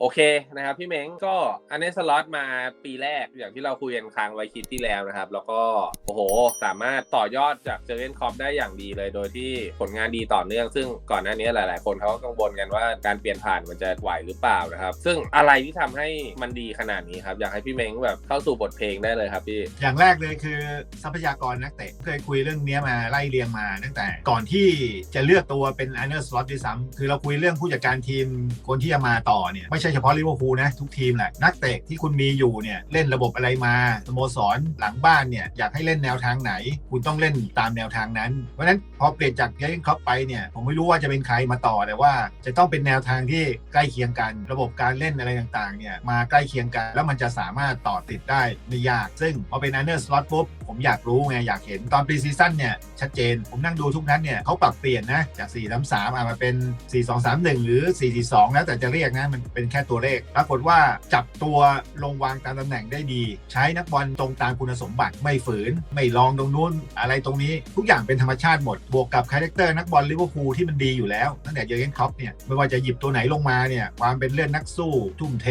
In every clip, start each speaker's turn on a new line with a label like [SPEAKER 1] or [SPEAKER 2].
[SPEAKER 1] โอเคนะครับพี่เม้งก็อันนี้สล็อตมาปีแรกอย่างที่เราคุยกันค้างไว้คลิดที่แล้วนะครับ แล้วก็โอ้โห สามารถต่อยอดจากเจอร์เกนคอปได้อย่างดีเลย โดยที่ผลงานดีต่อเนื่อง ซึ่งก่อนหน้านี้หลาย ๆ คนเขาก็กังวลกันว่าการเปลี่ยนผ่านมันจะไหวหรือเปล่านะครับ ซึ่งอะไรที่ทำให้มันดีขนาดนี้ครับ อยากให้พี่เม้งแบบเข้าสู่บทเพลงได้เลยครับพี่
[SPEAKER 2] อย่างแรกเลยคือทรัพยากรนักเตะเคยคุยเรื่องนี้มาไล่เรียงมาตั้งแต่ ก่อนที่จะเลือกตัวเป็นอันเดอร์สล็อตด้วยซ้ำคือเราคุยเรื่องผู้จัดการทีมคนที่จะมาต่อเนี่ยไม่ใช่เฉพาะลิเวอร์พูลนะทุกทีมแหละนักเตะที่คุณมีอยู่เนี่ยเล่นระบบอะไรมาสโมสรหลังบ้านเนี่ยอยากให้เล่นแนวทางไหน คุณต้องเล่นตามแนวทางนั้น เพราะฉะนั้นพอเปลี่ยนจากเยอร์เกนคล็อปไปเนี่ยผมไม่รู้ว่าจะเป็นใครมาต่อแต่ว่า จะต้องเป็นแนวทางที่ใกล้เคียงกัน ระบบการเล่นอะไรต่างๆเนี่ยมาใกล้เคียงกัน แล้วมันจะสามารถต่อติดได้ไม่ยาก ซึ่งพอเป็นอันเดอร์สล็อตปุ๊บผมอยากรู้ไงอยากเห็นตอนปีซีซั่นเนี่ยชัดเจนผมนั่งดูทุกนัดเนี่ยเขาปรับเปลี่ยนนะจาก4 3 3อะมาเป็น 4 2 3 1 หรือ 4 4 2 แล้วแต่จะเรียกนะมันเป็นแค่ตัวเลขปรากฏว่าจับตัวลงวางตามตำแหน่งได้ดี ใช้นักบอลตรงตามคุณสมบัติไม่ฝืน ไม่ลองตรงนู้น อะไรตรงนี้ทุกอย่างเป็นธรรมชาติหมด บวกกับคาแรคเตอร์นักบอลลิเวอร์พูลที่มันดีอยู่แล้วตั้งแต่เยอร์เกนคล็อปเนี่ยไม่ว่าจะหยิบตัวไหนลงมาเนี่ยความเป็นเลือดนักสู้ ทุ่มเท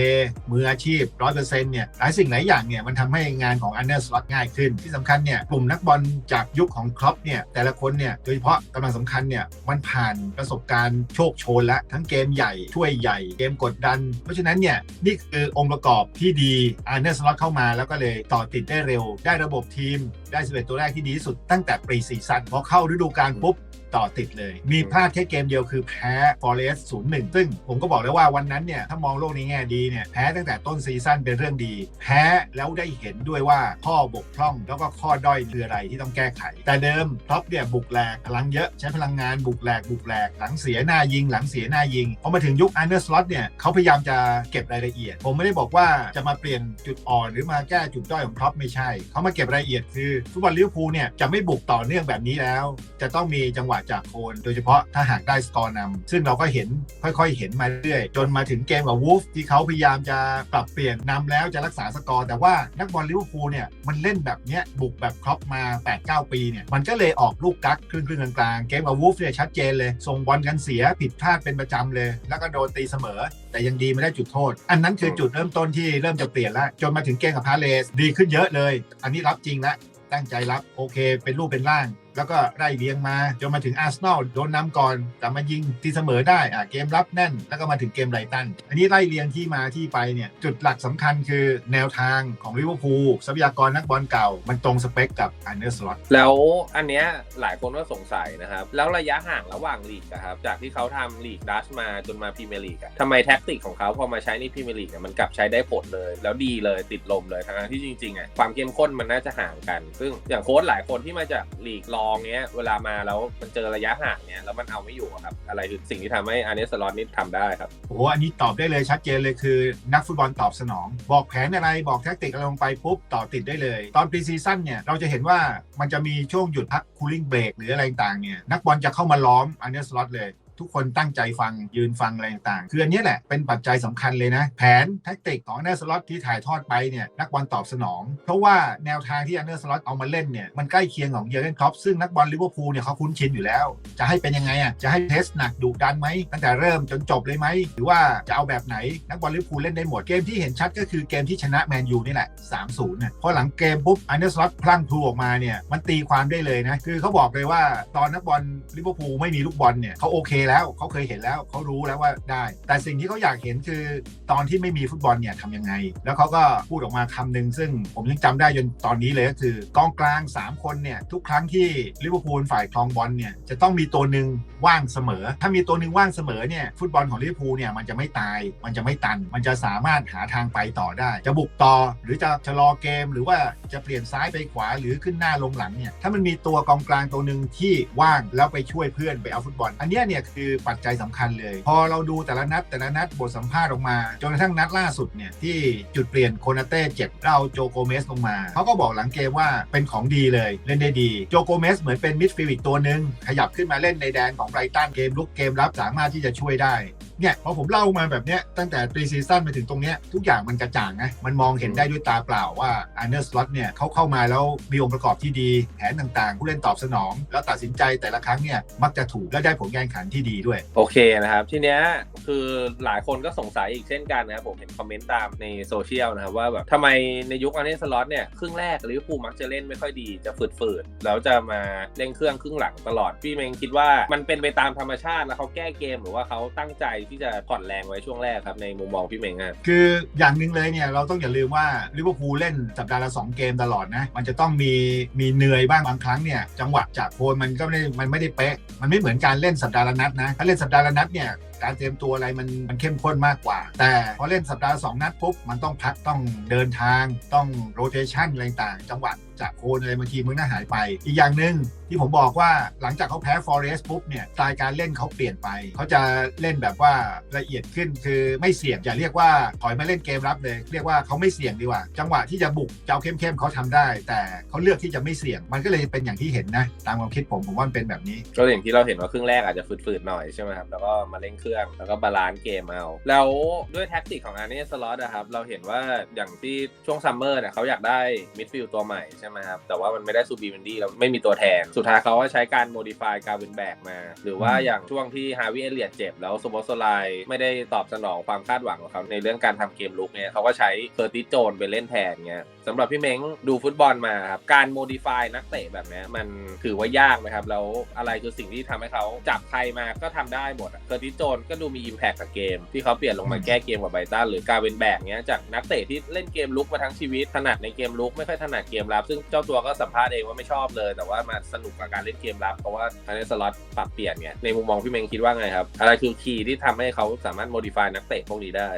[SPEAKER 2] มืออาชีพร้อยเปอร์เซ็นต์เนี่ยหลายสิ่งหลายอย่างเนี่ยมันทำให้งานของอันเดอร์สล็อตง่ายขึ้นที่สำคัญเนี่ยกลุ่มนักบอลจากยุคของคล็อปเนี่ยแต่ละคนเนี่ยโดยเฉพาะกำลังสำคัญเนี่ยมันผ่านประสบการณ์โชคโชนแล้วทั้งเกมใหญ่ถ้วยใหญ่เกมกดดันเพราะฉะนั้นเนี่ยนี่คือองค์ประกอบที่ดีอันเนอร์สล็อตเข้ามาแล้วก็เลยต่อติดได้เร็ว ได้ระบบทีม ได้สเ11ตัวแรกที่ดีที่สุดตั้งแต่ปรีซีซั่นพอเข้าฤดูกาลปุ๊บ ต่อติดเลย มีพลาดแค่เกมเดียวคือแพ้ Forest 0-1ซึ่งผมก็บอกแล้วว่าวันนั้นเนี่ยถ้ามองโลกในแง่ดีเนี่ยแพ้ตั้งแต่ต้นซีซั่นเป็นเรื่องดี แพ้แล้วได้เห็นด้วยว่าข้อบกพร่องแล้วก็ข้อด้อยคืออะไรที่ต้องแก้ไข แต่เดิมท็อปเนี่ยบุกแหลกพลังเยอะใช้พลังงานบุกแหลกบุกแหลกหลังเสียหน้ายิง หลังเสียหน้ายิงพอมาถึงยุคอันเดอร์สล็อตเนี่ยเขาพยายามจะเก็บรายละเอียด ผมไม่ได้บอกว่าจะมาเปลี่ยนจุดอ่อนหรือมาแก้จุดด้อยของท็อปไม่ใช่เขามาเก็บรายละเอียดคือฟุตบอลลิเวอร์พูลเนี่ยจะไม่บุกต่อเนื่องแบบนี้แล้ว จะต้องมีจังหวะจากโคนโดยเฉพาะถ้าหากได้สกอร์นำซึ่งเราก็เห็นค่อยๆ เห็นมาเรื่อยจนมาถึงเกมกับวูฟที่เขาพยายามจะปรับเปลี่ยนนำแล้วจะรักษาสกอร์ แต่ว่านักบอลลิเวอร์พูลเนี่ยมันเล่นแบบเนี้ยบุกแบบครอปมา 8-9 ปีเนี่ยมันก็เลยออกลูกกักครึ่งครึ่งๆกลางๆเกมกับวูฟเนี่ยชัดเจนเลยส่งบอลกันเสียผิดพลาดเป็นประจำเลย แล้วก็โดนตีเสมอ แต่ยังดีไม่ได้จุดโทษ อันนั้นคือจุดเริ่มต้นที่เริ่มจะเปลี่ยนแล้วจนมาถึงเกมกับพาเลสดีขึ้นเยอะเลย อันนี้รับจริงแล้วตั้งใจรับโอเค เป็นรูปเป็นร่าง แล้วก็ไล่เรียงมา จนมาถึงอาร์เซนอลโดนน้ำก่อนแต่มายิงที่เสมอได้อะเกมรับแน่น แล้วก็มาถึงเกมไรตัน อันนี้ไล่เรียงที่มาที่ไปเนี่ยจุดหลักสำคัญคือแนวทางของลิเวอร์พูลทรัพยากรนักบอลเก่า มันตรงสเปคกับอันเดอร์สล็อต
[SPEAKER 1] แล้วอันเนี้ยหลายคนก็สงสัยนะครับ แล้วระยะห่างระหว่างลีกอะครับจากที่เขาทำลีกดัชมาจนมาพรีเมียร์ลีกทำไมแท็กติกของเขาพอมาใช้ในพรีเมียร์ลีกอะมันกลับใช้ได้ผลเลย แล้วดีเลยติดลมเลยทั้งที่จริงๆอะความเข้มข้นมันน่าจะห่างกัน ซึ่งอย่างโค้ชหลายคนที่มาจากลีกรอองเนี้ยเวลามาแล้วมันเจอระยะห่างเนี้ยแล้วมันเอาไม่อยู่ครับ อะไรคือสิ่งที่ทำให้อาร์เนสลอตนี่ทำได้ครับ
[SPEAKER 2] โอ้โหอันนี้ตอบได้เลยชัดเจนเลยคือ นักฟุตบอลตอบสนอง บอกแผนอะไรบอกแท็กติกอะไรลงไปปุ๊บต่อติดได้เลย ตอนปรีซีซั่นเนี่ยเราจะเห็นว่ามันจะมีช่วงหยุดพักคูลิ่งเบรกหรืออะไรต่างเนี่ยนักบอลจะเข้ามาล้อมอันเดอร์สล็อตเลย ทุกคนตั้งใจฟังยืนฟังอะไรต่างๆคืออันนี้แหละเป็นปัจจัยสำคัญเลยนะ แผนแท็กติกของอันเดอร์สล็อตที่ถ่ายทอดไปเนี่ยนักบอลตอบสนอง เพราะว่าแนวทางที่อันเดอร์สล็อตเอามาเล่นเนี่ยมันใกล้เคียงของเยอร์เกนคล็อปซึ่งนักบอลลิเวอร์พูลเนี่ยเขาคุ้นชินอยู่แล้ว จะให้เป็นยังไงอะจะให้เทสหนักดุดันไหมตั้งแต่เริ่มจนจบเลยไหมหรือว่าจะเอาแบบไหนนักบอลลิเวอร์พูลเล่นได้หมดเกมที่เห็นชัดก็คือเกมที่ชนะแมนยูนี่แหละ3-0น่ะพอหลังเกมปุ๊บอันเดอร์สล็อตพลั่งพลูออกมาเนี่ยมันตีความได้เลยนะคือเขาบอกเลยว่าตอนนักบอลลิเวอร์พูลไม่มีลูกบอลเนี่ยเขาโอเคแล้วเขาเคยเห็นแล้วเขารู้แล้วว่าได้ แต่สิ่งที่เขาอยากเห็นคือตอนที่ไม่มีฟุตบอลเนี่ยทำยังไง แล้วเขาก็พูดออกมาคำหนึ่งซึ่งผมยังจำได้จนตอนนี้เลยก็คือกองกลาง 3 คนเนี่ยทุกครั้งที่ลิเวอร์พูลฝ่ายครองบอลเนี่ยจะต้องมีตัวหนึ่งว่างเสมอ ถ้ามีตัวหนึ่งว่างเสมอเนี่ยฟุตบอลของลิเวอร์พูลเนี่ยมันจะไม่ตาย มันจะไม่ตัน มันจะสามารถหาทางไปต่อได้ จะบุกต่อหรือจะชะลอเกม หรือว่าจะเปลี่ยนซ้ายไปขวาหรือขึ้นหน้าลงหลังเนี่ยถ้ามันมีตัวกองกลางตัวหนึ่งที่ว่างแล้วไปช่วยเพื่อนไปเอาฟุตบอล อันนี้เนี่ยคือปัจจัยสำคัญเลย พอเราดูแต่ละนัดแต่ละนัดบทสัมภาษณ์ออกมาจนกระทั่งนัดล่าสุดเนี่ยที่จุดเปลี่ยนโคนาเต้เจ็บเราโจโกเมสลงมาเขาก็บอกหลังเกมว่าเป็นของดีเลยเล่นได้ดีโจโกเมสเหมือนเป็นมิดฟิลด์อีกตัวหนึ่งขยับขึ้นมาเล่นในแดนของไบรตันเกมลุกเกมรับสามารถที่จะช่วยได้ เนี่ยพอผมเล่ามาแบบเนี้ยตั้งแต่ปรีซีซั่นมาถึงตรงเนี้ยทุกอย่างมันกระจ่างนะมันมองเห็นได้ด้วยตาเปล่าว่าอันเดอร์สล็อตเนี่ยเขาเข้ามาแล้วมีองค์ประกอบที่ดีแผนต่างๆ ผู้เล่นตอบสนอง แล้วตัดสินใจแต่ละครั้งเนี่ยมักจะถูกและได้ผลการแข่งขันที่ดีด้วย
[SPEAKER 1] โอเคนะครับ ทีเนี้ยคือหลายคนก็สงสัยอีกเช่นกันนะครับผมเห็นคอมเมนต์ตามในโซเชียลนะครับว่าแบบทำไมในยุคอันเนสล็อตเนี่ยครึ่งแรกลิเวอร์พูลมักจะเล่นไม่ค่อยดีจะฝืดๆแล้วจะมาเร่งเครื่องครึ่งหลังตลอดพี่เมงคิดว่ามันเป็นไปตามธรรมชาติแล้วเขาแก้เกมหรือว่าเขาตั้งใจที่จะผ่อนแรงไว้ช่วงแรกครับในมุมมองพี่เมงอะ
[SPEAKER 2] คืออย่างหนึ่งเลยเนี่ยเราต้องอย่าลืมว่าลิเวอร์พูลเล่นสัปดาห์ละสองเกมตลอดนะมันจะต้องมีมีเหนื่อยบ้างบางครั้งเนี่ยจังหวะจากโคนมันก็ไม่ได้มันไม่ได้เป๊ะ มันไม่เหมือนการเล่นสัปดาห์ละนัดนะถ้าเล่นสัปดาห์ละนัดเนี่ยการเตรียมตัวอะไรมันมันเข้มข้นมากกว่า แต่พอเล่นสัปดาห์สองนัดปุ๊บมันต้องพักต้องเดินทางต้องโรเ t ชันอะไรต่างจังหวะ จากโคนอะไรบางทีมันน่าหายไป อีกอย่างหนึ่งที่ผมบอกว่าหลังจากเขาแพ้ฟอเรสปุ๊บเนี่ยสไตล์การเล่นเขาเปลี่ยนไป เขาจะเล่นแบบว่าละเอียดขึ้นคือไม่เสี่ยงอย่าเรียกว่าถอยมาเล่นเกมรับเลย เรียกว่าเขาไม่เสี่ยงดีกว่า จังหวะที่จะบุกจะเอาเข้มๆเขาทำได้ แต่เขาเลือกที่จะไม่เสี่ยง มันก็เลยเป็นอย่างที่เห็นนะ ตามความคิดผมผมว่ามันเป็นแบบนี้
[SPEAKER 1] ก็อย่างที่เราเห็นว่าครึ่งแรกอาจจะฝืดๆหน่อยใช่ไหมครับแล้วก็มาเร่งเครื่องแล้วก็บาลานซ์เกมเอาแล้วด้วยแท็กติกของอันนี้สล็อตนะครับเราเห็นว่าอย่างที่ช่วงซัมเมอร์เนี่ยเขาอยากได้มิดฟิลด์ตัวใหม่ใช่ไหมครับแต่ว่ามันไม่ได้ซูบีเวนดี้แล้วไม่มีตัวแทน สุดท้ายเขาก็ใช้การโมดิฟายการเวนแบกมา หรือว่า
[SPEAKER 2] อืม
[SPEAKER 1] อย่างช่วงที่ฮาวิเอเลียดเจ็บแล้วสโบสไลไม่ได้ตอบสนองความคาดหวังของเขาในเรื่องการทำเกมลุกเนี่ยเขาก็ใช้เคอร์ติสโจนไปเล่นแทนเงี้ยสำหรับพี่เม้งดูฟุตบอลมาครับการโมดิฟายนักเตะแบบเนี้ยมันถือว่ายากไหมครับ แล้วอะไรคือสิ่งที่ทำให้เขาจับใครมาก็ทำได้หมดอะเคอร์ติสโจนก็ดูมีอิมแพคกับเกม ที่เขาเปลี่ยนลงมาแก้เกมกับไบรตันหรือการเวนแบกเนี้ยจากนักเตะที่เล่นเกมลุกมาทั้งชีวิตถนัดในเกมลุกไม่ค่อยถนัดเกมรับซึ่งเจ้าตัวก็สัมภาษณ์เองว่าไม่ชอบเลย แต่ว่ามาสนุกกับการเล่นเกมรับเพราะว่าอันนี้สล็อตปรับเปลี่ยนไงในมุมมองพี่เมงคิดว่าไงครับ อะไรคือคีย์ที่ทำให้เขาสามารถโมดิฟายนักเตะพวกนี้ได้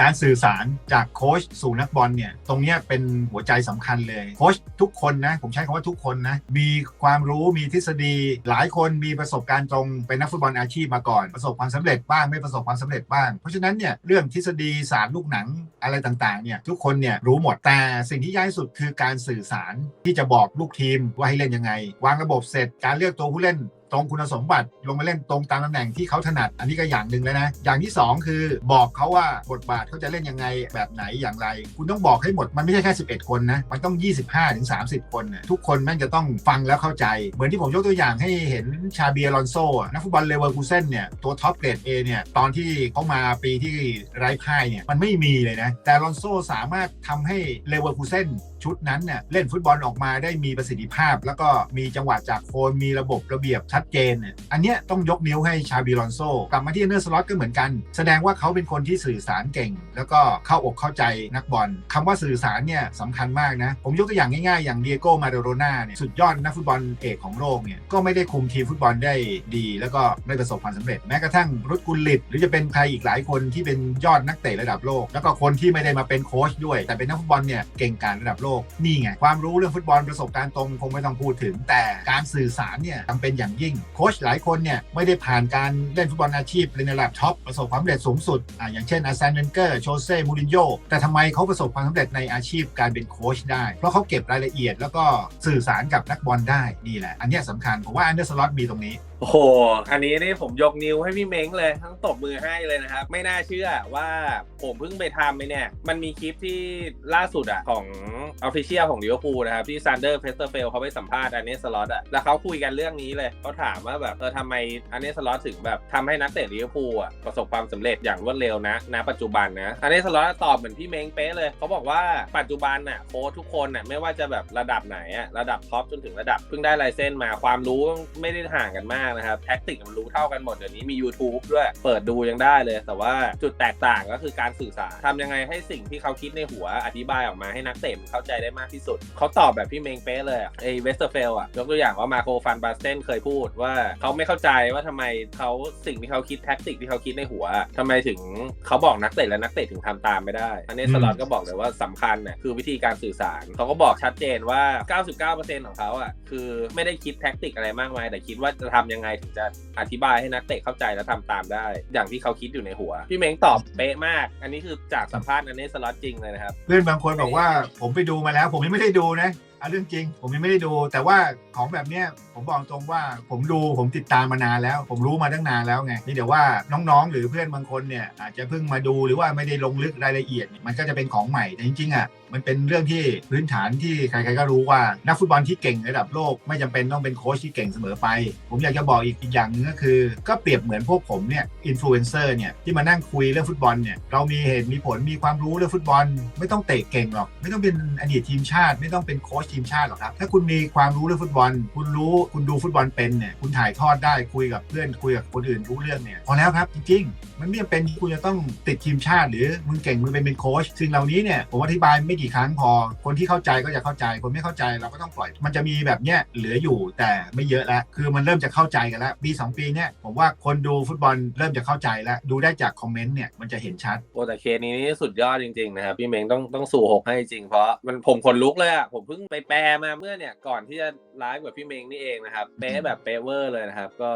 [SPEAKER 2] การสื่อสารจากโค้ชสู่นักบอลเนี่ย ตรงนี้เป็นหัวใจสำคัญเลยโค้ชทุกคนนะ ผมใช้คำว่าทุกคนนะ มีความรู้มีทฤษฎี หลายคนมีประสบการณ์ตรงเป็นนักฟุตบอลอาชีพมาก่อน ประสบความสำเร็จบ้างไม่ประสบความสำเร็จบ้าง เพราะฉะนั้นเนี่ยเรื่องทฤษฎีศาสตร์ลูกหนังอะไรต่างๆเนี่ยทุกคนเนี่ยรู้หมดแต่สิ่งที่ยากที่สุดคือการสื่อสารที่จะบอกลูกทีมว่าให้เล่นยังไง วางระบบเสร็จการเลือกตัวผู้เล่น ตรงคุณสมบัติลงมาเล่นตรงตามตำแหน่งที่เขาถนัด อันนี้ก็อย่างหนึ่งแล้วนะ อย่างที่ 2 คือบอกเขาว่าบทบาทเขาจะเล่นยังไงแบบไหนอย่างไร คุณต้องบอกให้หมดมันไม่ใช่แค่ 11 คนนะ มันต้อง 25ถึง30 คนนะทุกคนแม่งจะต้องฟังแล้วเข้าใจ เหมือนที่ผมยกตัวอย่างให้เห็นชาเบียลอนโซนักฟุตบอลเลเวอร์คูเซนเนี่ยตัวท็อปเกรด A เนี่ยตอนที่เขามาปีที่ไร้พ่ายเนี่ยมันไม่มีเลยนะแต่ลอนโซสามารถทำให้เลเวอร์คูเซนชุดนั้นเนี่ยเล่นฟุตบอลออกมาได้มีประสิทธิภาพ แล้วก็มีจังหวะจากโคนมีระบบระเบียบชัดเจนเนี่ยอันเนี้ยต้องยกนิ้วให้ชาบิลอนโซกลับมาที่เนอร์สล็อตก็เหมือนกัน แสดงว่าเขาเป็นคนที่สื่อสารเก่ง แล้วก็เข้าอกเข้าใจนักบอลคำว่าสื่อสารเนี่ยสำคัญมากนะ ผมยกตัวอย่างง่ายๆ อย่างเดียโก้มาโดโรนาเนี่ยสุดยอดนักฟุตบอลเอกของโลกเนี่ยก็ไม่ได้คุมทีมฟุตบอลได้ดี แล้วก็ไม่ประสบความสำเร็จแม้กระทั่งรุดกุลลิตหรือจะเป็นใครอีกหลายคนที่เป็นยอดนักเตะระดับโลก แล้วก็คนที่ไม่ได้มาเป็นโค้ชด้วย แต่เป็นนักฟุตบอลเนี่ยเก่งกาจระดับโลกนี่ไงความรู้เรื่องฟุตบอลประสบการณ์ตรงคงไม่ต้องพูดถึง แต่การสื่อสารเนี่ยจำเป็นอย่างยิ่งโค้ชหลายคนเนี่ยไม่ได้ผ่านการเล่นฟุตบอลอาชีพในระดับท็อปประสบความสำเร็จสูงสุดออย่างเช่นอาร์เซนเวนเกอร์โชเซ่มูรินโญ่แต่ทำไมเขาประสบความสำเร็จในอาชีพการเป็นโค้ชได้ เพราะเขาเก็บรายละเอียดแล้วก็สื่อสารกับนักบอลได้นี่แหละ อันนี้ยสำคัญผมว่าอันเดอร์สล็อตมีตรงนี้
[SPEAKER 1] โอ้โห อันนี้นี่ผมยกนิ้วให้พี่เม้งเลย ทั้งตบมือให้เลยนะครับ ไม่น่าเชื่อว่าผมเพิ่งไปทำไปเนี่ย มันมีคลิปที่ล่าสุดอะของออฟฟิเชียลของลิเวอร์พูลนะครับ ที่ซันเดอร์เพสเตอร์เฟลเขาไปสัมภาษณ์อันนี้สล็อตอะแล้วเขาคุยกันเรื่องนี้เลยเขาถามว่าแบบเออทำไมอันนี้สล็อตถึงแบบทำให้นักเตะลิเวอร์พูลอะประสบความสำเร็จอย่างรวดเร็วนะณปัจจุบันนะอันนี้สล็อตตอบเหมือนพี่เม้งเป๊ะเลยเขาบอกว่าปัจจุบันน่ะโค้ชทุกคนน่ะไม่ว่าจะแบบระดับไหนอะระดับท็อปจนถึงระดับเพิ่งได้ลเซนส์มาความรู้ไม่ได้ห่างกันมากนะครับแท็กติกมันรู้เท่ากันหมด เดี๋ยวนี้มี YouTube ด้วย เปิดดูยังได้เลย แต่ว่าจุดแตกต่างก็คือการสื่อสารทำยังไงให้สิ่งที่เขาคิดในหัวอธิบายออกมาให้นักเตะมันเข้าใจได้มากที่สุด เขาตอบแบบพี่เมงเป๊ะเลยอะไอ้เวสเตอร์เฟลอะยกตัวอย่างว่ามาโคฟันบาสเตนเคยพูดว่าเขาไม่เข้าใจว่าทำไมเขาสิ่งที่เขาคิดแท็กติกที่เขาคิดในหัวทำไมถึงเขาบอกนักเตะและนักเตะถึงทำตามไม่ได้ อันนี้สล็อตก็บอกเลยว่าสำคัญน่ะคือวิธีการสื่อสาร เขาก็บอกชัดเจนว่า 99%ของเขาอะคือไม่ได้คิดแท็กติกอะไรมากมายแต่คิดว่าจะทำยังังไงถึงจะอธิบายให้นักเตะเข้าใจและทำตามได้ อย่างที่เขาคิดอยู่ในหัว พี่เม้งตอบเป๊ะมาก อันนี้คือจากสัมภาษณ์อันนี้สล็อตจริงเลยนะครับ
[SPEAKER 2] เพื่อนบางคนบอกว่าผมไปดูมาแล้ว ผมยังไม่ได้ดูนะเอาเรื่องจริง ผมยังไม่ได้ดู แต่ว่าของแบบเนี้ยผมบอกตรงว่าผมดูผมติดตามมานานแล้ว ผมรู้มาตั้งนานแล้วไงนี่เดี๋ยวว่าน้องๆ หรือเพื่อนบางคนเนี่ยอาจจะเพิ่งมาดูหรือว่าไม่ได้ลงลึกรายละเอียด มันก็จะเป็นของใหม่แต่จริงๆอะมันเป็นเรื่องที่พื้นฐานที่ใครๆก็รู้ว่านักฟุตบอลที่เก่งระดับโลก ไม่จำเป็นต้องเป็นโค้ชที่เก่งเสมอไป ผมอยากจะบอกอีกอย่างหนึงก็คือ ก็เปรียบเหมือนพวกผมเนี่ยอินฟลูเอนเซอร์เนี่ยที่มานั่งคุยเรื่องฟุตบอลเนี่ยเรามีเหตุมีผลมีความรู้เรื่องฟุตบอล ไม่ต้องเตะเก่งหรอก ไม่ต้องเป็นอดีตทีมชาติ ไม่ต้องเป็นโค้ชทีมชาติหรอกครับถ้าคุณมีความรู้เรื่องฟุตบอล คุณรู้คุณดูฟุตบอลเป็นเนี่ยคุณถ่ายทอดได้คุยกับเพื่อนคุยกับคนอื่นรู้เรื่องเนี่ยพอแล้วครับจริงๆ มันไม่จำเป็นคุณจะต้องติดทีมชาติ หรือมึงเก่งมึงเป็นเป็นโค้ชสิ่งเหล่านี้เนี่ยผมอธิบายไม่กี่ครั้งพอ คนที่เข้าใจก็จะเข้าใจ คนไม่เข้าใจเราก็ต้องปล่อย มันจะมีแบบเนี้ยเหลืออยู่แต่ไม่เยอะแล้ว คือมันเริ่มจะเข้าใจกันแล้วปีสองปีเนี่ยผมว่าคนดูฟุตบอลเริ่มจะเข้าใจแล้ว ดูได้จากคอมเมนต์เนี่ยมันจะเห็นชัด
[SPEAKER 1] โอ้แต่เคสนี้นี่สุดยอดจริงๆนะครับพี่เม้งต้องต้องสู่หกให้จริงเพราะมันผมขนลุกเลยอะผมเพิ่งไปแปลมาเมื่อเนี่ยก่อนที่จะไลฟ์กับพี่เม้งนี่เองนะครับเป๊ะแบบเป๊ะเวอร์เลยนะครับก็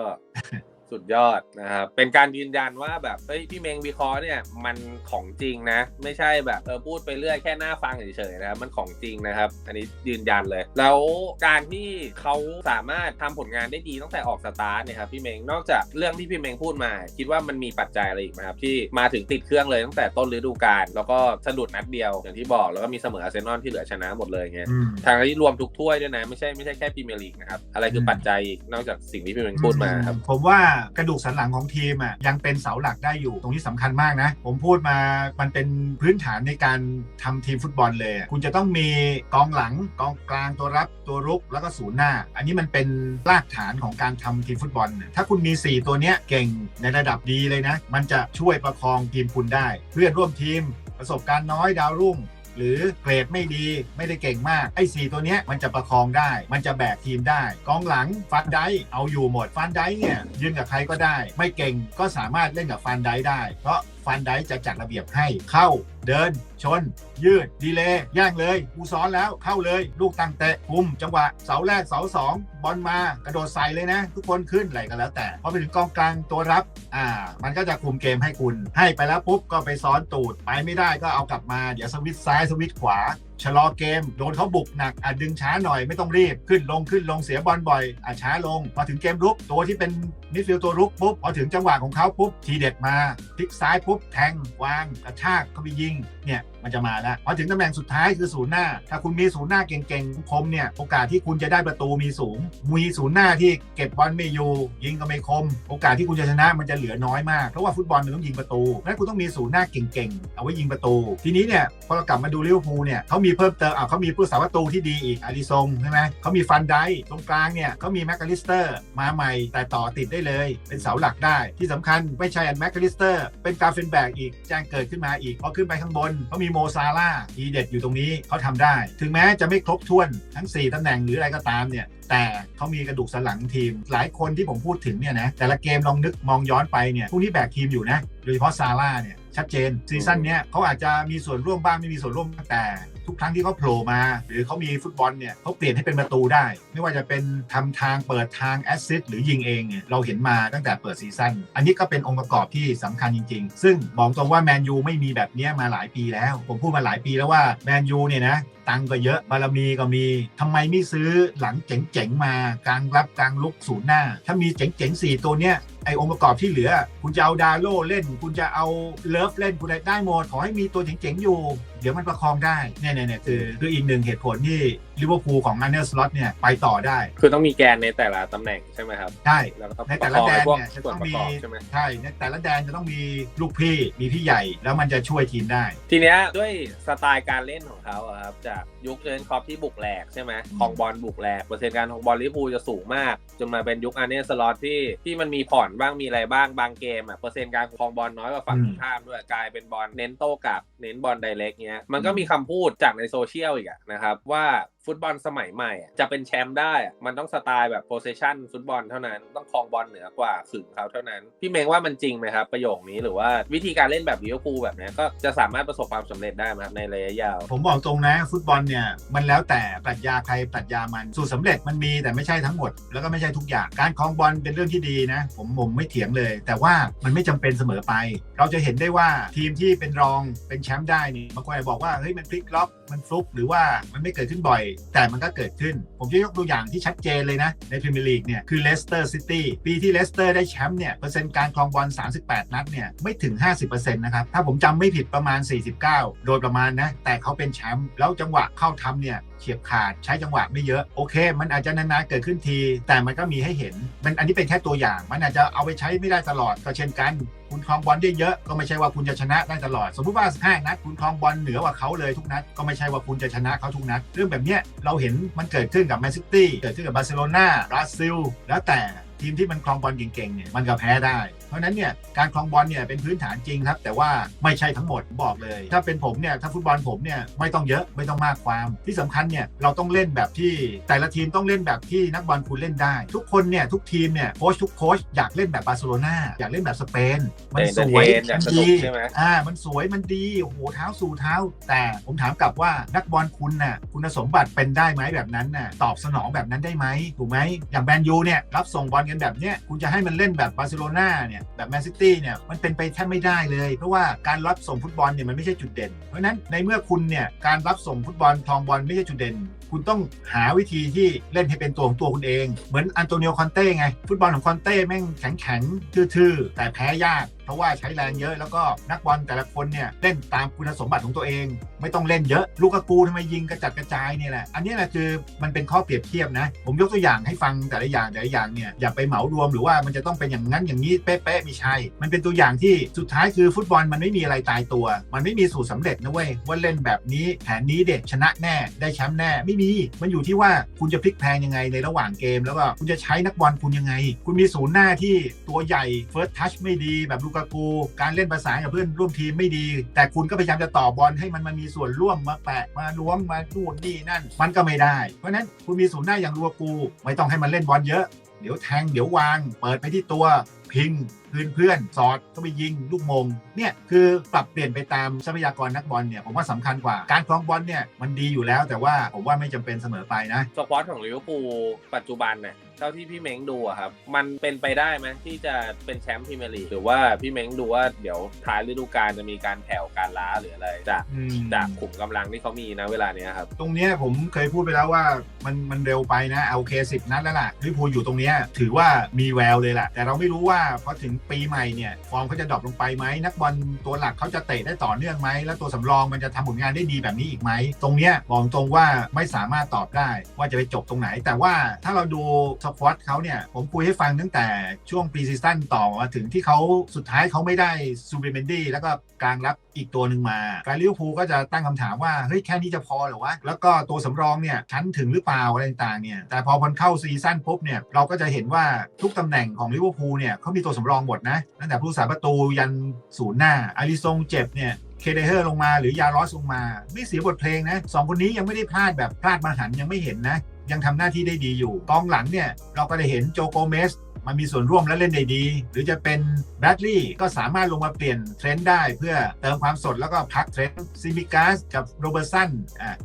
[SPEAKER 1] สุดยอดนะครับเป็นการยืนยันว่าแบบเฮ้ยพี่เมงวิเคราะห์เนี่ยมันของจริงนะ ไม่ใช่แบบเออพูดไปเรื่อยแค่หน้าฟังเฉยๆนะครับมันของจริงนะครับ อันนี้ยืนยันเลย แล้วการที่เขาสามารถทำผลงานได้ดีตั้งแต่ออกสตาร์ทเนี่ยครับพี่เมงนอกจากเรื่องที่พี่เมงพูดมา คิดว่ามันมีปัจจัยอะไรอีกไหมครับที่มาถึงติดเครื่องเลยตั้งแต่ต้นฤดูกาลแล้วก็สะดุดนัดเดียวอย่างที่บอกแล้วก็มีเสมออาร์เซนอลที่เหลือชนะหมดเลยเงี้ย
[SPEAKER 2] อืม
[SPEAKER 1] ทางที่รวมทุกถ้วยด้วยนะไม่ใช่ไม่ใช่แค่พรีเมียร์ลีกนะครับอะไรคือปัจจัยอีกนอกจากสิ่งที่พี่เมงพูดมาครับ
[SPEAKER 2] ผมว่ากระดูกสันหลังของทีมอะยังเป็นเสาหลักได้อยู่ ตรงนี้สำคัญมากนะ ผมพูดมามันเป็นพื้นฐานในการทำทีมฟุตบอลเลย คุณจะต้องมีกองหลังกองกลางตัวรับตัวรุกแล้วก็ศูนย์หน้า อันนี้มันเป็นรากฐานของการทำทีมฟุตบอล ถ้าคุณมี 4 ตัวเนี้ยเก่งในระดับดีเลยนะ มันจะช่วยประคองทีมคุณได้ เพื่อนร่วมทีมประสบการณ์น้อยดาวรุ่ง หรือเกรดไม่ดีไม่ได้เก่งมาก ไอ้สีตัวเนี้ยมันจะประคองได้ มันจะแบกทีมได้ กองหลังฟันได้เอาอยู่หมดฟันได้เนี่ยยืนกับใครก็ได้ ไม่เก่งก็สามารถเล่นกับฟันได้ได้ เพราะ ฟันไดจะจัดระเบียบให้เข้าเดิน ชน ยืด ดีเลย์ย่างเลยกูซ้อนแล้วเข้าเลย ลูกตั้งเตะคุม จังหวะ เสาแรกเสาสองบอลมากระโดดใส่เลยนะ ทุกคนขึ้นอะไรก็แล้วแต่พอไปถึงกองกลางตัวรับ อ่า มันก็จะคุมเกมให้คุณ ให้ไปแล้วปุ๊บก็ไปซ้อนตูด ไปไม่ได้ก็เอากลับมาเดี๋ยวสวิตซ้ายสวิตขวาชะลอเกมโดนเขาบุกหนักอะดึงช้าหน่อยไม่ต้องรีบขึ้นลงขึ้นลงเสียบอลบ่อยอะช้าลงพอถึงเกมรุกตัวที่เป็น มิดฟิลด์ตัวรุกปุ๊บพอถึงจังหวะของเขาปุ๊บทีเด็ดมาพลิกซ้ายปุ๊บแทงวางกระชากเข้าไปยิงเนี่ยมันจะมาแล้วพอถึงตำแหน่งสุดท้ายคือศูนย์หน้า ถ้าคุณมีศูนย์หน้าเก่งๆคมเนี่ยโอกาสที่คุณจะได้ประตูมีสูงมีศูนย์หน้าที่เก็บบอลไม่อยู่ยิงก็ไม่คม โอกาสที่คุณจะชนะมันจะเหลือน้อยมากเพราะว่าฟุตบอลมันต้องยิงประตูเพราะฉะนั้นคุณต้องมีศูนย์หน้าเก่งๆเอาไว้ยิงประตู ทีนี้เนี่ยพอเรากลับมาดูลิเวอร์พูลเนี่ยเขามีเพิ่มเติมอะเขามีผู้สาประตูที่ดีอีกอาริซงใช่ไหมเขามีฟันไดตรงกลางเนี่ยเขามีแมคคาลิสเตอร์มาใหม่แต่ต่อติดได้เลย เป็นเสาหลักได้ ที่สำคัญไม่ใช่อันแมคคาลิสเตอร์ เป็นกาเฟนแบกอีกแจ้งเกิดขึ้นมาอีกพอขึ้นไปข้างบนเขามีโมซาร่าห์ทีเด็ดอยู่ตรงนี้เขาทำได้ ถึงแม้จะไม่ครบถ้วนทั้ง 4ตำแหน่งหรืออะไรก็ตามเนี่ยแต่เขามีกระดูกสันหลังทีม หลายคนที่ผมพูดถึงเนี่ยนะแต่ละเกมลองนึกมองย้อนไปเนี่ยพวกนี้แบกทีมอยู่นะโดยเฉพาะซาร่าเนี่ยชัดเจนซีซั่นเนี้ยเขาอาจจะมีส่วนร่วมบ้างไม่มีส่วนร่วมแต่ ทุกครั้งที่เขาโผล่มา หรือเขามีฟุตบอลเนี่ยเขาเปลี่ยนให้เป็นประตูได้ ไม่ว่าจะเป็นทำทางเปิดทางแอสซิสต์หรือยิงเองเนี่ยเราเห็นมาตั้งแต่เปิดซีซั่นอันนี้ก็เป็นองค์ประกอบที่สำคัญจริง ๆ ซึ่งบอกตรงว่าแมนยูไม่มีแบบนี้มาหลายปีแล้ว ผมพูดมาหลายปีแล้วว่าแมนยูเนี่ยนะตังก็เยอะบารมีก็มีทำไมไม่ซื้อหลังเจ๋งๆมากลางรับกลางลุกศูนย์หน้า ถ้ามีเจ๋งๆสี่ตัวเนี้ย ไอองค์ประกอบที่เหลือ คุณจะเอาดาโลเล่น คุณจะเอาเลิฟเล่นคุณได้หมดขอให้มีตัวเจ๋งๆอยู่ เดี๋ยวมันประคองได้เนี่ยเนี่ยเนี่ยคือคืออีกหนึ่งเหตุผลที่ลิเวอร์พูลของอันเนอร์สล็อตเนี่ยไปต่อได้
[SPEAKER 1] คือต้องมีแกนในแต่ละตำแหน่งใช่ไหมครับ
[SPEAKER 2] ใช่
[SPEAKER 1] แล้วก็
[SPEAKER 2] ในแต่ละแดน
[SPEAKER 1] พวก
[SPEAKER 2] เนี่ยจะ
[SPEAKER 1] ส่วน
[SPEAKER 2] ต้อง
[SPEAKER 1] ประ
[SPEAKER 2] มี
[SPEAKER 1] กอบใช่ไหม
[SPEAKER 2] ใช่ในแต่ละแดนจะต้องมีลูกพี่มีพี่ใหญ่แล้วมันจะช่วยทีมได้
[SPEAKER 1] ทีเนี้ยด้วยสไตล์การเล่นของเขาอะครับจากยุคเจนครอปที่บุกแหลกใช่ไหมครองบอลบุกแหลกเปอร์เซ็นต์การของบอลลิเวอร์พูลจะสูงมาก จนมาเป็นยุคอาร์เนสลอตที่ที่มันมีผ่อนบ้างมีอะไรบ้างบางเกมอะเปอร์เซ็นต์การครองบอลน้อยกว่าฝั่ง
[SPEAKER 2] อืม
[SPEAKER 1] ตรงข้ามด้วยกลายเป็นบอลเน้นโต้กลับเน้นบอลไดเรกเนี้ยมันก็มีคำพูดจากในโซเชียลอีกอะนะครับว่า ฟุตบอลสมัยใหม่จะเป็นแชมป์ได้มันต้องสไตล์แบบโพสเซชันฟุตบอลเท่านั้นต้องครองบอลเหนือกว่าขึงเขาเท่านั้น พี่เมงว่ามันจริงไหมครับ ประโยคนี้หรือว่าวิธีการเล่นแบบลิเวอร์พูลแบบนี้ก็จะสามารถประสบความสำเร็จได้ไหมครับในระยะยาว
[SPEAKER 2] ผมบอกตรงนะฟุตบอลเนี่ยมันแล้วแต่ปรัชญาใครปรัชญามันสูตรสำเร็จมันมีแต่ไม่ใช่ทั้งหมด แล้วก็ไม่ใช่ทุกอย่างการครองบอลเป็นเรื่องที่ดีนะ ผมผมไม่เถียงเลย แต่ว่ามันไม่จำเป็นเสมอไป เราจะเห็นได้ว่าทีมที่เป็นรองเป็นแชมป์ได้นี่บางคนบอกว่าเฮ้ยมันพลิกล็อกมันฟลุกหรือว่ามันไม่เกิดขึ้นบ่อยแต่มันก็เกิดขึ้น ผมจะยกตัวอย่างที่ชัดเจนเลยนะ ในพรีเมียร์ลีกเนี่ยคือเลสเตอร์ซิตี้ปีที่เลสเตอร์ได้แชมป์เนี่ยเปอร์เซ็นต์การครองบอล 38 นัดเนี่ยไม่ถึง 50%นะครับ ถ้าผมจำไม่ผิดประมาณ 49 โดยประมาณนะ แต่เขาเป็นแชมป์แล้วจังหวะเข้าทำเนี่ยเฉียบขาดใช้จังหวะไม่เยอะโอเค มันอาจจะนานๆเกิดขึ้นที แต่มันก็มีให้เห็น มันอันนี้เป็นแค่ตัวอย่าง มันอาจจะเอาไปใช้ไม่ได้ตลอดก็เช่นกัน คุณครองบอลได้เยอะก็ไม่ใช่ว่าคุณจะชนะได้ตลอด สมมติว่า5นัดคุณครองบอลเหนือกว่าเขาเลยทุกนัดก็ไม่ใช่ว่าคุณจะชนะเขาทุกนัด เรื่องแบบเนี้ยเราเห็นมันเกิดขึ้นกับแมนซิตี้เกิดขึ้นกับบาร์เซโลนาบราซิล แล้วแต่ทีมที่มันครองบอลเก่งๆเนี่ยมันก็แพ้ได้ ราะฉะนั้นเนี่ยการครองบอลเนี่ยเป็นพื้นฐานจริงครับ แต่ว่าไม่ใช่ทั้งหมดบอกเลย ถ้าเป็นผมเนี่ยถ้าฟุตบอลผมเนี่ยไม่ต้องเยอะไม่ต้องมากความ ที่สำคัญเนี่ยเราต้องเล่นแบบที่แต่ละทีมต้องเล่นแบบที่นักบอลคุณเล่นได้ ทุกคนเนี่ยทุกทีมเนี่ยโค้ชทุกโค้ชอยากเล่นแบบบาร์เซโลนาอยากเล่นแบบสเปนมันสวย
[SPEAKER 1] เอนเตอร์เทนอยากสนุ
[SPEAKER 2] ดี
[SPEAKER 1] กใช่ไหม
[SPEAKER 2] อ่ามันสวยมันดีโอ้โหเท้าสู่เท้า แต่ผมถามกลับว่านักบอลคุณน่ะคุณสมบัติเป็นได้ไหมแบบนั้นน่ะตอบสนองแบบนั้นได้ไหมถูกไหมอย่างแมนยูเนี่ยรับส่งบอลกันแบบเนี้ยคุณจะให้มันเล่นแบบบาร์เซโลนาเนี่ยแบบแมนซิตี้เนี่ยมันเป็นไปแทบไม่ได้เลย เพราะว่าการรับส่งฟุตบอลเนี่ยมันไม่ใช่จุดเด่น เพราะนั้นในเมื่อคุณเนี่ยการรับส่งฟุตบอลทองบอลไม่ใช่จุดเด่น คุณต้องหาวิธีที่เล่นให้เป็นตัวของตัวคุณเอง เหมือนอันโตนิโอคอนเต้ไง ฟุตบอลของคอนเต้แม่งแข็งแข็งๆทื่อๆแต่แพ้ยากเพราะว่าใช้แรงเยอะแล้วก็นักบอลแต่ละคนเนี่ยเล่นตามคุณสมบัติของตัวเอง ไม่ต้องเล่นเยอะ ลูกกากูทำไมยิงกระจัดกระจายเนี่ยแหละอันนี้แหละคือมันเป็นข้อเปรียบเทียบนะ ผมยกตัวอย่างให้ฟังแต่ละอย่างแต่ละอย่างเนี่ยอย่าไปเหมารวมหรือว่ามันจะต้องเป็นอย่างนั้นอย่างนี้เป๊ะๆไม่ใช่ มันเป็นตัวอย่างที่สุดท้ายคือฟุตบอลมันไม่มีอะไรตายตัว มันไม่มีสูตรสำเร็จนะเว้ยว่าเล่นแบบนี้แผนนี้เด็ดชนะแน่ได้แชมป์แน่ไม่มี มันอยู่ที่ว่าคุณจะพลิกแพลงยังไงในระหว่างเกม แล้วก็คุณจะใช้นักบอลคุณยังไง คุณมีศูนย์หน้าที่ตัวใหญ่เฟิร์สทัชไม่ดีแบบลูกากู การเล่นประสานกับเพื่อนร่วมทีมไม่ดี แต่คุณก็พยายามจะต่อบอลให้มันมันมีส่วนร่วมมาแปะมาล้วงมาดูนนี่นั่น มันก็ไม่ได้ เพราะนั้นคุณมีศูนย์หน้าอย่างลูกากู ไม่ต้องให้มันเล่นบอลเยอะเดี๋ยวแทงเดี๋ยววาง เปิดไปที่ตัวพิงพื้นเพื่อน สอดก็ไปยิงลูกมงเนี่ยคือปรับเปลี่ยนไปตามทรัพยากรนักบอลเนี่ยผมว่าสำคัญกว่าการครองบอลเนี่ยมันดีอยู่แล้วแต่ว่าผมว่าไม่จำเป็นเสมอไปนะ
[SPEAKER 1] สควอตของลิเวอร์พูลปัจจุบันเนี่ย ท่าที่พี่เม้งดูอะครับ มันเป็นไปได้ไหมที่จะเป็นแชมป์พรีเมียร์ลีกหรือว่าพี่เม้งดูว่าเดี๋ยวท้ายฤดูกาลจะมีการแผ่วการล้าหรืออะไรจาก
[SPEAKER 2] อืม
[SPEAKER 1] จากขุมกำลังที่เขามีนะเวลาเนี้ยครับ
[SPEAKER 2] ตรงเนี้ยผมเคยพูดไปแล้วว่ามันมันเร็วไปนะเอาโอเคสิบนัดแล้วล่ะลิเวอร์พูลอยู่ตรงเนี้ยถือว่ามีแววเลยแหละแต่เราไม่รู้ว่าพอถึงปีใหม่เนี่ยฟอร์มเขาจะดรอปลงไปไหมนักบอลตัวหลักเขาจะเตะได้ต่อเนื่องไหมแล้วตัวสำรองมันจะทำผลงานได้ดีแบบนี้อีกไหมตรงเนี้ยบอกตรงว่าไม่สามารถตอบได้ว่าจะไปจบตรงไหน แต่ว่าถ้าเราดูสควอตเขาเนี่ย ผมคุยให้ฟังตั้งแต่ช่วงปีซีซั่นต่อมาถึงที่เขาสุดท้ายเขาไม่ได้ซูเปอร์เมนดี้แล้วก็กลางรับอีกตัวหนึ่งมาการลิเวอร์พูลก็จะตั้งคำถามว่า เฮ้ย แค่นี้จะพอหรอวะ แล้วก็ตัวสำรองเนี่ยชั้นถึงหรือเปล่า อะไรต่างเนี่ย แต่พอมันเข้าซีซั่นปุ๊บเนี่ย เราก็จะเห็นว่าทุกตำแหน่งของลิเวอร์พูลเนี่ยเขามีตัวสำรองหมดนะ ตั้งแต่ผู้รักษาประตูยันศูนย์หน้าอาริซงเจ็บเนี่ยเคเดเฮอร์ลงมาหรือยารอสลงมา ไม่เสียบทเพลงนะสองคนนี้ยังไม่ได้พลาดแบบพลาดมาหันยังไม่เห็นนะ ยังทำหน้าที่ได้ดีอยู่กองหลังเนี่ยเราก็ได้เห็นโจโกเมสมันมีส่วนร่วมและเล่นได้ดี หรือจะเป็นแบดลี่ก็สามารถลงมาเปลี่ยนเทรนด์ได้เพื่อเติมความสดแล้วก็พักเทรนด์ซิมิกาสกับโรเบอร์สัน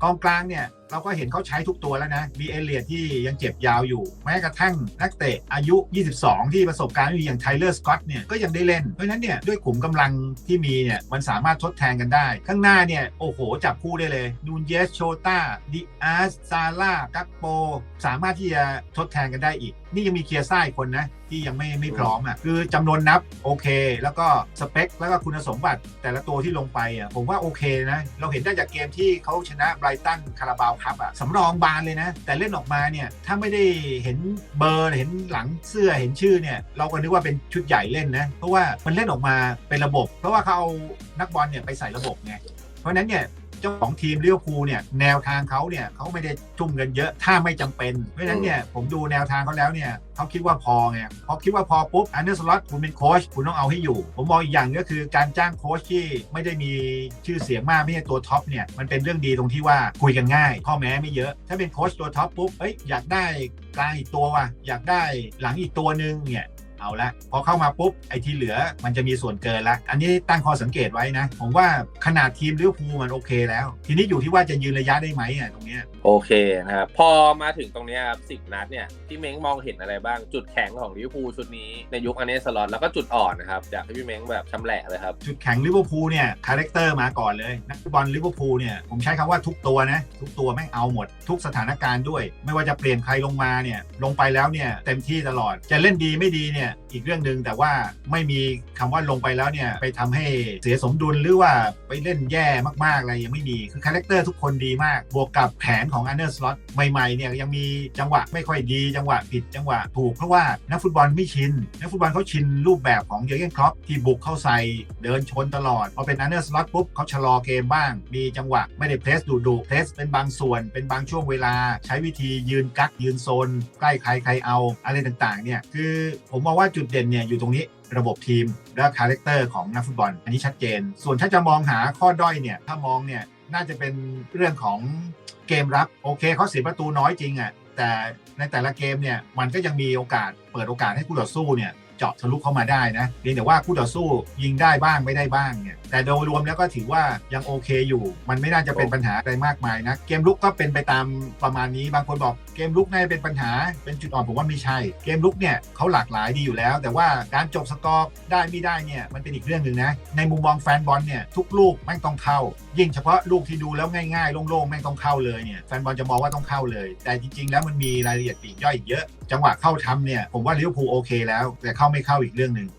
[SPEAKER 2] กองกลางเนี่ย เราก็เห็นเขาใช้ทุกตัวแล้วนะ มีเอเลียที่ยังเจ็บยาวอยู่ แม้กระทั่งนักเตะอายุ 22 ที่ประสบการณ์ไม่อย่างไทเลอร์สกอตเนี่ยก็ยังได้เล่น เพราะฉะนั้นเนี่ยด้วยขุมกำลังที่มีเนี่ยมันสามารถทดแทนกันได้ ข้างหน้าเนี่ยโอ้โห จับคู่ได้เลยนูนเยสโชตาดิอาสซาร่ากักโป สามารถที่จะทดแทนกันได้อีก นี่ยังมีเคียร์ซ่าอีกคนนะที่ยังไม่ไม่พร้อมอะคือจำนวนนับโอเค แล้วก็สเปค แล้วก็คุณสมบัติแต่ละตัวที่ลงไปอะผมว่าโอเคนะ เราเห็นได้จากเกมที่เขาชนะไบรตันคาราบาวคัพอะสำรองบานเลยนะ แต่เล่นออกมาเนี่ย ถ้าไม่ได้เห็นเบอร์เห็นหลังเสื้อเห็นชื่อเนี่ย เราก็นึกว่าเป็นชุดใหญ่เล่นนะ เพราะว่ามันเล่นออกมาเป็นระบบ เพราะว่าเขาเอานักบอลเนี่ยไปใส่ระบบไงเพราะนั้นเนี่ย เจ้าของทีมเลี้ยวภูลเนี่ยแนวทางเขาเนี่ยเขาไม่ได้ทุ่มเงินเยอะถ้าไม่จำเป็น เพราะฉะนั้นเนี่ยผมดูแนวทางเขาแล้วเนี่ยเขาคิดว่าพอไงพอคิดว่าพอปุ๊บอันเดอร์สล็อตคุณเป็นโค้ชคุณต้องเอาให้อยู่ ผมมองอีกอย่างก็คือการจ้างโค้ชที่ไม่ได้มีชื่อเสียงมากไม่ใช่ตัวท็อปเนี่ยมันเป็นเรื่องดีตรงที่ว่าคุยกันง่ายข้อแม้ไม่เยอะ ถ้าเป็นโค้ชตัวท็อปปุ๊บเอ้ยอยากได้กลางอีกตัวว่ะอยากได้หลังอีกตัวนึงเนี่ย เอาละพอเข้ามาปุ๊บไอ้ที่เหลือมันจะมีส่วนเกินละอันนี้ตั้งข้อสังเกตไว้นะ ผมว่าขนาดทีมลิเวอร์พูลมันโอเคแล้ว ทีนี้อยู่ที่ว่าจะยืนระยะได้ไหมอะตรงเนี้ย
[SPEAKER 1] โอเคนะครับพอมาถึงตรงเนี้ยครับสิบนัดเนี่ยพี่เม้งมองเห็นอะไรบ้างจุดแข็งของลิเวอร์พูลชุดนี้ในยุคอันเนสลอตแล้วก็จุดอ่อนนะครับอยากให้พี่เม้งแบบชำแหละเลยครับ
[SPEAKER 2] จุดแข็งลิเวอร์พูลเนี่ยคาแรคเตอร์มาก่อนเลยนักฟุตบอลลิเวอร์พูลเนี่ยผมใช้คำว่าทุกตัวนะทุกตัวแม่งเอาหมด ทุกสถานการณ์ด้วย ไม่ว่าจะเปลี่ยนใครลงมาเนี่ยลงไปแล้วเนี่ยเต็มที่ตลอดจะเล่นดีไม่ดีเนี่ยอีกเรื่องหนึ่งแต่ว่าไม่มีคำว่าลงไปแล้วเนี่ยไปทำให้เสียสมดุลหรือว่าไปเล่นแย่มากๆอะไรยังไม่มีคือคาแรคเตอร์ทุกคนดีมาก บวกกับแผนของอันเดอร์สล็อตใหม่ๆเนี่ยยังมีจังหวะไม่ค่อยดีจังหวะผิดจังหวะถูกเพราะว่านักฟุตบอลไม่ชินนักฟุตบอลเขาชินรูปแบบของเยอร์เกนคล็อปที่บุกเข้าใส่เดินชนตลอดพอเป็นอันเดอร์สล็อตปุ๊บเขาชะลอเกมบ้าง มีจังหวะไม่ได้เพรสดุดุเพรสเป็นบางส่วนเป็นบางช่วงเวลา ใช้วิธียืนกักยืนโซน ใกล้ใครใครเอาอะไรต่างๆเนี่ยคือผมมองว่าจุดเด่นเนี่ยอยู่ตรงนี้ระบบทีมและคาแรคเตอร์ของนักฟุตบอล อันนี้ชัดเจน ส่วนถ้าจะมองหาข้อด้อยเนี่ยถ้ามองเนี่ยน่าจะเป็นเรื่องของเกมรับโอเคเขาเสียประตูน้อยจริงอะ่ะแต่ในแต่ละเกมเนี่ยมันก็ยังมีโอกาสเปิดโอกาสให้คู่ต่อสู้เนี่ย เจาะทะลุเข้ามาได้นะเพียงแต่ว่าคู่ต่อสู้ยิงได้บ้างไม่ได้บ้างเนี่ยแต่โดยรวมแล้วก็ถือว่ายังโอเคอยู่ มันไม่น่าจะเป็นปัญหาอะไรมากมายนะเกมลุกก็เป็นไปตามประมาณนี้บางคนบอกเกมลุกน่าจะเป็นปัญหาเป็นจุดอ่อนผมว่าไม่ใช่ เกมลุกเนี่ยเขาหลากหลายดีอยู่แล้ว แต่ว่าการจบสกอร์ได้ไม่ได้เนี่ยมันเป็นอีกเรื่องหนึ่งนะในมุมมองแฟนบอลเนี่ยทุกลูกแม่งต้องเข้า ยิ่งเฉพาะลูกที่ดูแล้วง่ายๆโล่งๆแม่งต้องเข้าเลยเนี่ยแฟนบอลจะมองว่าต้องเข้าเลย แต่จริง ๆ แล้วมันมีรายละเอียดปีกย่อยเยอะ จังหวะเข้าทำเนี่ย ผมว่าลิเวอร์พูลโอเคแล้ว แต่เข้าไม่เข้าอีกเรื่องหนึ่ง